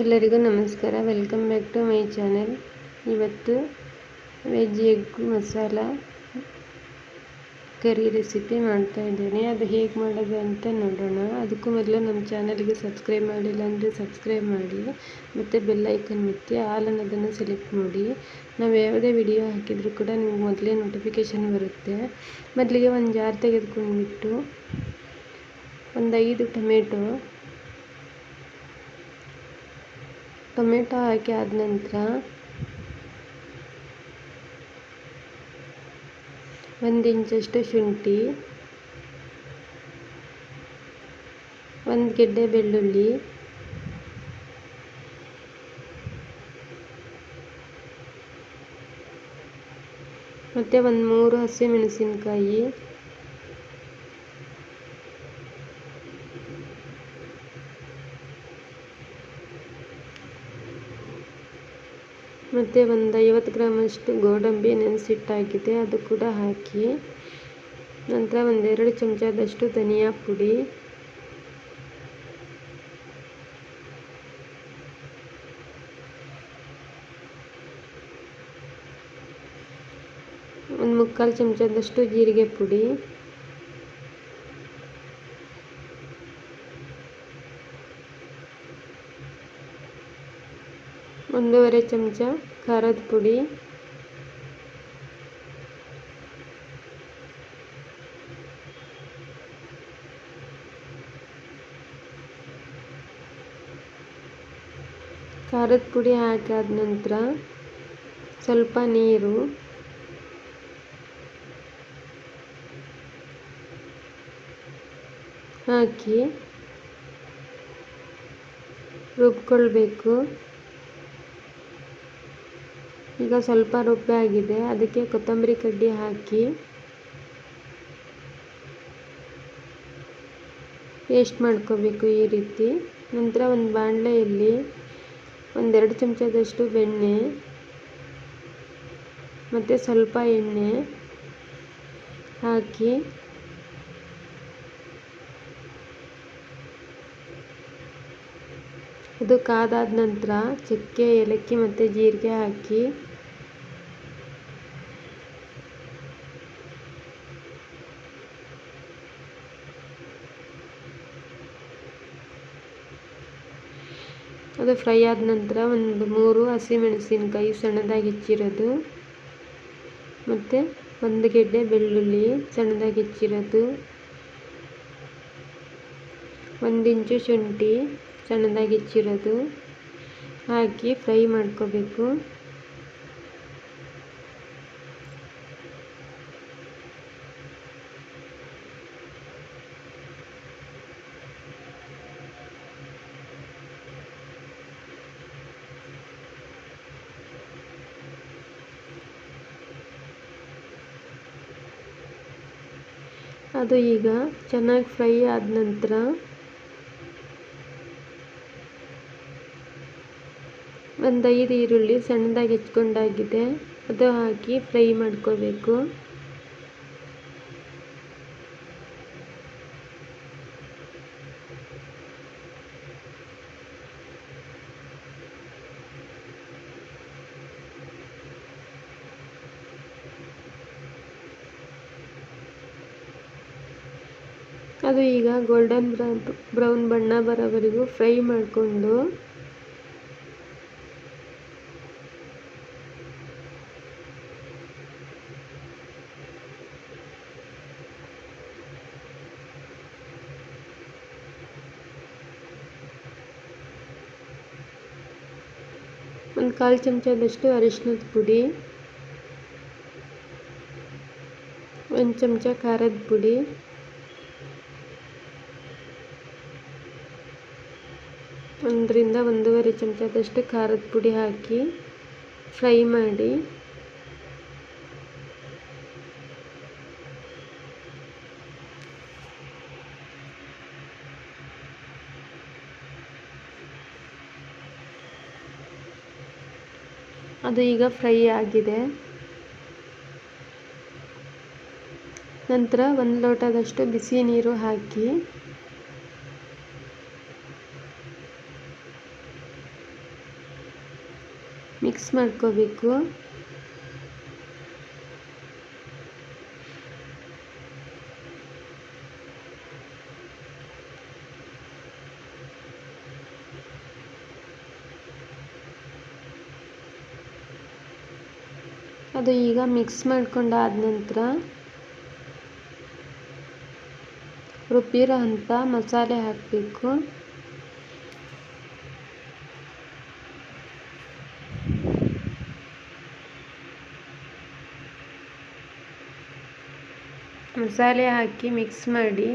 ಎಲ್ಲರಿಗೂ ನಮಸ್ಕಾರ. Welcome back to my channel ಇವತ್ತು veg egg masala curry recipe ಮಾಡ್ತಾ ಇದ್ದೇನೆ. ಅದು ಹೇಗೆ ಮಾಡೋದು ಅಂತ ನೋಡೋಣ. ಅದಕ್ಕೂ ಮೊದಲು ನಮ್ಮ ಚಾನಲ್ಗೆ ಸಬ್ಸ್ಕ್ರೈಬ್ ಮಾಡಿಲ್ಲ ಅಂದರೆ ಸಬ್ಸ್ಕ್ರೈಬ್ ಮಾಡಿ. ಮತ್ತು ಬೆಲ್ ಐಕನ್ ಒತ್ತಿ ಆಲ್ ಅನ್ನೋದನ್ನು ಸೆಲೆಕ್ಟ್ ಮಾಡಿ. ನಾವು ಯಾವುದೇ ವಿಡಿಯೋ ಹಾಕಿದರೂ ಕೂಡ ನಿಮ್ಗೆ ಮೊದಲೇ ನೋಟಿಫಿಕೇಷನ್ ಬರುತ್ತೆ. ಮೊದಲಿಗೆ ಒಂದು ಜಾರ್ ತೆಗೆದುಕೊಂಡ್ಬಿಟ್ಟು ಒಂದು ಐದು ಟೊಮೆಟೊ ಟೊಮೆಟೊ ಹಾಕಿ ಆದ ನಂತರ ಒಂದು ಇಂಚಷ್ಟು ಶುಂಠಿ ಒಂದು ಗೆಡ್ಡೆ ಬೆಳ್ಳುಳ್ಳಿ ಮತ್ತು ಒಂದು ಮೂರು ಹಸಿಮೆಣಸಿನ್ಕಾಯಿ ಮತ್ತು ಒಂದು ಐವತ್ತು ಗ್ರಾಮಷ್ಟು ಗೋಡಂಬಿ ನೆನೆಸಿಟ್ಟಾಗಿದೆ, ಅದು ಕೂಡ ಹಾಕಿ. ನಂತರ ಒಂದೆರಡು ಚಮಚದಷ್ಟು ಧನಿಯಾ ಪುಡಿ. ಒಂದು ಮುಕ್ಕಾಲು ಚಮಚದಷ್ಟು ಜೀರಿಗೆ ಪುಡಿ. ಒಂದೂವರೆ ಚಮಚ ಖಾರದ ಪುಡಿ. ಖಾರದ ಪುಡಿ ಹಾಕಾದ ನಂತರ ಸ್ವಲ್ಪ ನೀರು. ಹಾಕಿ ರುಬ್ಕೊಳ್ಬೇಕು. ಈಗ ಸ್ವಲ್ಪ ರುಬ್ಬೆ ಆಗಿದೆ. ಅದಕ್ಕೆ ಕೊತ್ತಂಬರಿ ಕಡ್ಡಿ ಹಾಕಿ. ಪೇಸ್ಟ್ ಮಾಡ್ಕೋಬೇಕು ಈ ರೀತಿ. ನಂತರ ಒಂದು ಬಾಣಲೆಯಲ್ಲಿ ಒಂದೆರಡು ಚಮಚದಷ್ಟು ಬೆಣ್ಣೆ, ಮತ್ತು ಸ್ವಲ್ಪ ಎಣ್ಣೆ ಹಾಕಿ. ಅದು ಕಾದಾದ ನಂತರ ಚಕ್ಕೆ, ಏಲಕ್ಕಿ ಮತ್ತು ಜೀರಿಗೆ ಹಾಕಿ. ಅದು ಫ್ರೈ ಆದ ನಂತರ ಒಂದು ಮೂರು ಹಸಿಮೆಣಸಿನ್ಕಾಯಿ ಸಣ್ಣದಾಗಿ ಹೆಚ್ಚಿರೋದು. ಮತ್ತು ಒಂದು ಗೆಡ್ಡೆ ಬೆಳ್ಳುಳ್ಳಿ ಸಣ್ಣದಾಗಿ ಹೆಚ್ಚಿರೋದು. ಒಂದು ಇಂಚು ಶುಂಠಿ ಸಣ್ಣದಾಗಿ ಹೆಚ್ಚಿರೋದು. ಹಾಕಿ ಫ್ರೈ ಮಾಡ್ಕೋಬೇಕು. ಅದು ಈಗ ಚೆನ್ನಾಗಿ ಫ್ರೈ ಆದ ನಂತರ ಒಂದು ಐದು ಈರುಳ್ಳಿ ಸಣ್ಣದಾಗಿ ಹೆಚ್ಕೊಂಡಾಗಿದೆ, ಅದು ಹಾಕಿ ಫ್ರೈ ಮಾಡ್ಕೋಬೇಕು. ಅದು ಈಗ ಗೋಲ್ಡನ್ ಬ್ರೌನ್ ಬ್ರೌನ್ ಬಣ್ಣ ಬರೋವರೆಗೂ ಫ್ರೈ ಮಾಡಿಕೊಂಡು ಒಂದು ಕಾಲು ಚಮಚದಷ್ಟು ಅರಿಶಿನದ ಪುಡಿ, ಒಂದು ಚಮಚ ಖಾರದ ಪುಡಿ. ಒಂದರಿಂದ ಒಂದೂವರೆ ಚಮಚದಷ್ಟು ಖಾರದ ಪುಡಿ ಹಾಕಿ ಫ್ರೈ ಮಾಡಿ. ಅದು ಈಗ ಫ್ರೈ ಆಗಿದೆ. ನಂತರ ಒಂದು ಲೋಟದಷ್ಟು ಬಿಸಿ ನೀರು ಹಾಕಿ ಮಿಕ್ಸ್ ಮಾಡ್ಕೋಬೇಕು. ಅದು ಈಗ ಮಿಕ್ಸ್ ಮಾಡ್ಕೊಂಡಾದ ನಂತರ ರುಬ್ಬಿರೋ ಅಂಥ ಮಸಾಲೆ ಹಾಕಬೇಕು. ಮಸಾಲೆ ಹಾಕಿ ಮಿಕ್ಸ್ ಮಾಡಿ.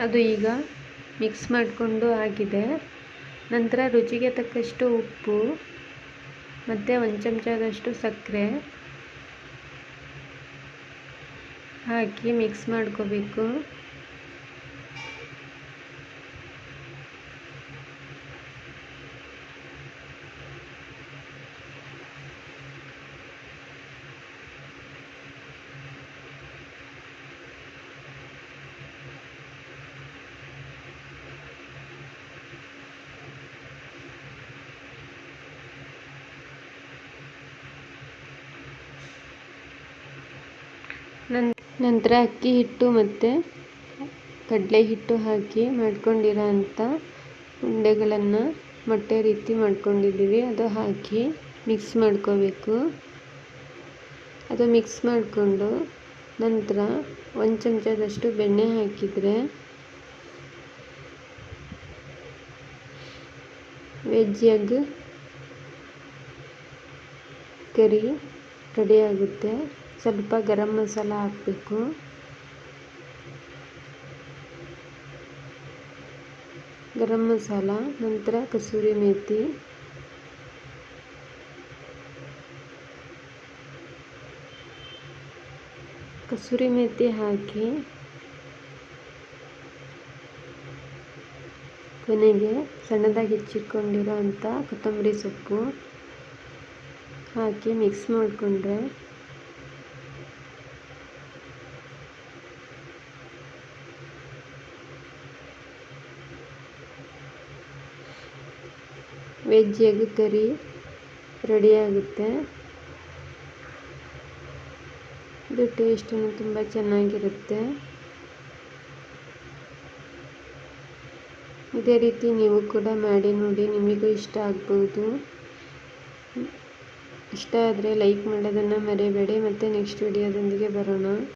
ಅದು ಈಗ ಮಿಕ್ಸ್ ಮಾಡಿಕೊಂಡು ಆಗಿದೆ. ನಂತರ ರುಚಿಗೆ ತಕ್ಕಷ್ಟು ಉಪ್ಪು. ಮತ್ತು ಒಂದು ಚಮಚದಷ್ಟು ಸಕ್ಕರೆ ಹಾಕಿ ಮಿಕ್ಸ್ ಮಾಡ್ಕೋಬೇಕು. ನಂತರ ಅಕ್ಕಿ ಹಿಟ್ಟು ಮತ್ತು ಕಡಲೆ ಹಿಟ್ಟು ಹಾಕಿ ಮಾಡ್ಕೊಂಡಿರೋ ಅಂಥ ಉಂಡೆಗಳನ್ನು ಮೊಟ್ಟೆ ರೀತಿ ಮಾಡ್ಕೊಂಡಿದ್ದೀವಿ. ಅದು ಹಾಕಿ ಮಿಕ್ಸ್ ಮಾಡ್ಕೋಬೇಕು. ಅದು ಮಿಕ್ಸ್ ಮಾಡಿಕೊಂಡು ನಂತರ ಒಂದು ಚಮಚದಷ್ಟು ಬೆಣ್ಣೆ ಹಾಕಿದರೆ ವೆಜ್ ಎಗ್ ಕರಿ ರೆಡಿಯಾಗುತ್ತೆ ಸ್ವಲ್ಪ ಗರಂ ಮಸಾಲ ಹಾಕಬೇಕು. ಗರಂ ಮಸಾಲ, ನಂತರ ಕಸೂರಿ ಮೇಥಿ ಕಸೂರಿ ಮೇಥಿ ಹಾಕಿ ಕೊನೆಗೆ ಸಣ್ಣದಾಗಿ ಹೆಚ್ಚಿಟ್ಕೊಂಡಿರೋ ಅಂಥ ಕೊತ್ತಂಬರಿ ಸೊಪ್ಪು ಹಾಕಿ ಮಿಕ್ಸ್ ಮಾಡಿಕೊಂಡ್ರೆ ವೆಜ್ ಎಗ್ ಕರಿ ರೆಡಿಯಾಗುತ್ತೆ. ಇದು ಟೇಸ್ಟನ್ನು ತುಂಬ ಚೆನ್ನಾಗಿರುತ್ತೆ. ಇದೇ ರೀತಿ ನೀವು ಕೂಡ ಮಾಡಿ ನೋಡಿ, ನಿಮಗೂ ಇಷ್ಟ ಆಗ್ಬೋದು. ಇಷ್ಟ ಆದರೆ ಲೈಕ್ ಮಾಡೋದನ್ನು ಮರಿಬೇಡಿ, ಮತ್ತು ನೆಕ್ಸ್ಟ್ ವಿಡಿಯೋದೊಂದಿಗೆ ಬರೋಣ.